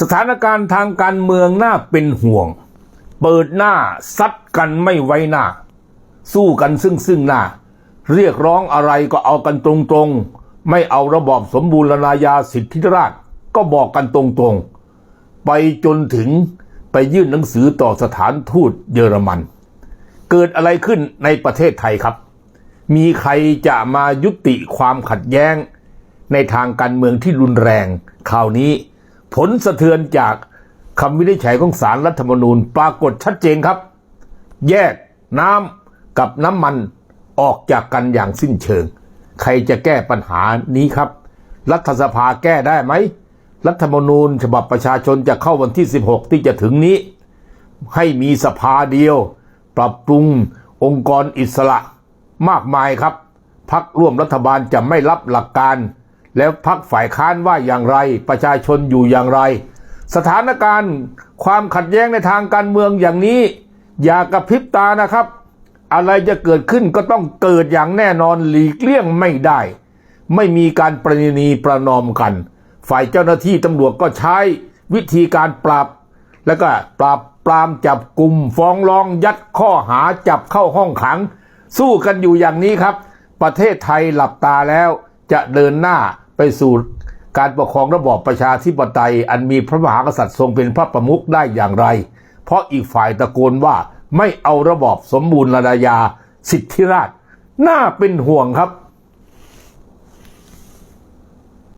สถานการณ์ทางการเมืองน่าเป็นห่วง เปิดหน้าซัดกันไม่ไว้หน้า สู้กันซึ่งซึ่งหน้า เรียกร้องอะไรก็เอากันตรงๆ ไม่เอาระบอบสมบูรณาญาสิทธิราชก็บอกกันตรงๆ ไปจนถึงไปยื่นหนังสือต่อสถานทูตเยอรมัน เกิดอะไรขึ้นในประเทศไทยครับ มีใครจะมายุติความขัดแย้ง ในทางการเมืองที่รุนแรงคราวนี้ ผลสะเทือนจากคำวินิจฉัยของสารรัฐธรรมนูญปรากฏชัดเจนครับ แยกน้ำกับน้ำมันออกจากกันอย่างสิ้นเชิง ใครจะแก้ปัญหานี้ครับ รัฐสภาแก้ได้ไหม รัฐธรรมนูญฉบับประชาชนจะเข้าวันที่ 16 ที่จะถึงนี้ ให้มีสภาเดียว ปรับปรุงองค์กรอิสระมากมายครับพักร่วมรัฐบาลจะไม่รับหลักการ แล้วพักฝ่ายค้านว่าอย่างไร ประชาชนอยู่อย่างไร สถานการณ์ความขัดแย้งในทางการเมืองอย่างนี้ อย่ากระพริบตานะครับ อะไรจะเกิดขึ้นก็ต้องเกิดอย่างแน่นอนหลีกเลี่ยงไม่ได้ ไม่มีการประนีประนอมกัน ฝ่ายเจ้าหน้าที่ตำรวจก็ใช้วิธีการปราบ แล้วก็ปราบปรามจับกลุ่มฟ้องร้องยัดข้อหาจับเข้าห้องขัง สู้กันอยู่อย่างนี้ครับ ประเทศไทยหลับตาแล้วจะเดินหน้า ไปสู่การปกครองระบอบประชาธิปไตย อันมีพระมหากษัตริย์ทรงเป็นพระประมุขได้อย่างไร เพราะอีกฝ่ายตะโกนว่าไม่เอาระบอบสมบูรณาญาสิทธิราชน่าเป็นห่วงครับ